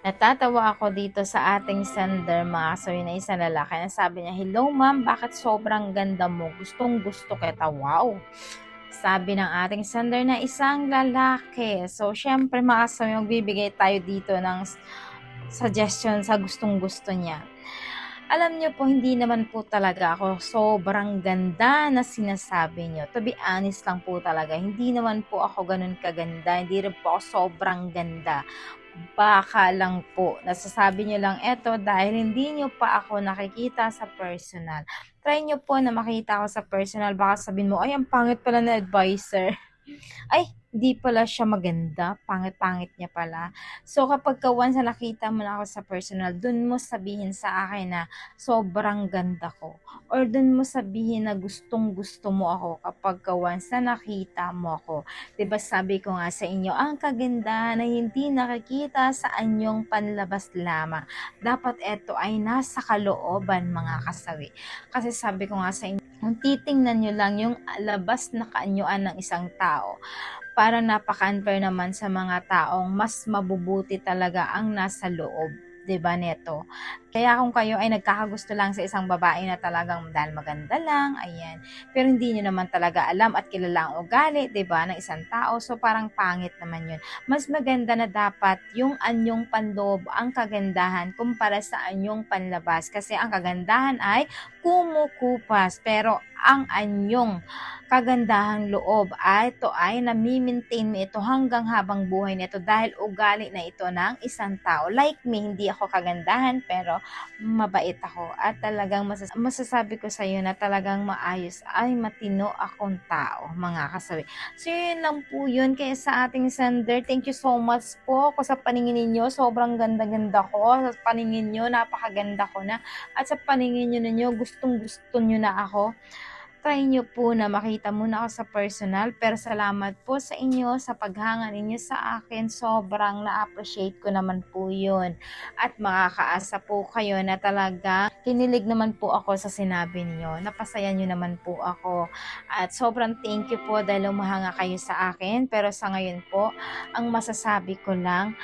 Natatawa ako dito sa ating sender, mga kasawi na isang lalaki. Na sabi niya, Hello ma'am, bakit sobrang ganda mo? Gustong gusto kita. Wow! Sabi ng ating sender na isang lalaki. So, syempre mga kasawi, magbibigay tayo dito ng suggestion sa gustong gusto niya. Alam niyo po, hindi naman po talaga ako sobrang ganda na sinasabi niyo. To be honest lang po talaga, hindi naman po ako ganun kaganda. Hindi rin po ako sobrang ganda. Baka lang po, nasasabi niyo lang eto dahil hindi niyo pa ako nakikita sa personal. Try niyo po na makita ako sa personal. Baka sabihin mo, ay, ang pangit pala na advisor. Ay, hindi pala siya maganda. Pangit-pangit niya pala. So, kapag ka once na nakita mo na ako sa personal, dun mo sabihin sa akin na sobrang ganda ko. Or dun mo sabihin na gustong gusto mo ako kapag ka once na nakita mo ako. ba sabi ko nga sa inyo, ang kagandahan ay hindi nakikita sa anyong panlabas lamang. Dapat ito ay nasa kalooban mga kasawi. Kasi sabi ko nga sa inyo, kung titingnan nyo lang yung labas na kaanyuan ng isang tao, para napaka-unfair naman sa mga taong mas mabubuti talaga ang nasa loob. 'di ba neto? Kaya kung kayo ay nagkakagusto lang sa isang babae na talagang dahil maganda lang, ayan. Pero hindi niyo naman talaga alam at kilala ang ugali, 'di ba, ng isang tao. So parang pangit naman 'yun. Mas maganda na dapat yung anyong panloob ang kagandahan kumpara sa anyong panlabas kasi ang kagandahan ay kumukupas pero ang anyong kagandahang loob ay ito ay nami-maintain mo ito hanggang habang buhay nito dahil ugali na ito ng isang tao. Like me, hindi ako kagandahan pero mabait ako at talagang masas- masasabi ko sa iyo na talagang maayos ay matino akong tao, mga kasawi. So yun lang po yun kaya sa ating sender. Thank you so much po ko sa paningin ninyo. Sobrang ganda-ganda ko. Sa paningin nyo, napakaganda ko na. At sa paningin nyo ninyo, gustong gusto nyo na ako try nyo po na makita muna ako sa personal. Pero salamat po sa inyo sa paghanga ninyo sa akin. Sobrang na-appreciate ko naman po yun. At makakaasa po kayo na talaga kinilig naman po ako sa sinabi niyo. Napasaya nyo naman po ako. At sobrang thank you po dahil umahanga kayo sa akin. Pero sa ngayon po, ang masasabi ko lang,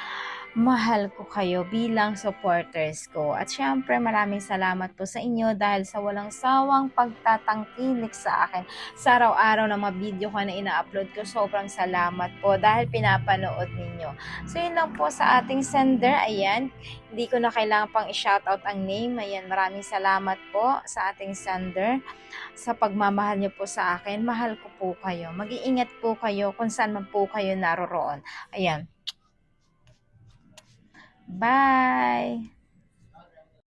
mahal ko kayo bilang supporters ko. At syempre maraming salamat po sa inyo dahil sa walang sawang pagtatangkilik sa akin sa araw-araw na mga video ko na ina-upload ko. Sobrang salamat po dahil pinapanood ninyo. So yun lang po sa ating sender. Ayan, hindi ko na kailangan pang i-shoutout ang name. Ayan, maraming salamat po sa ating sender sa pagmamahal niyo po sa akin. Mahal ko po kayo. Mag-iingat po kayo kung saan man po kayo naroroon. Ayan. Bye!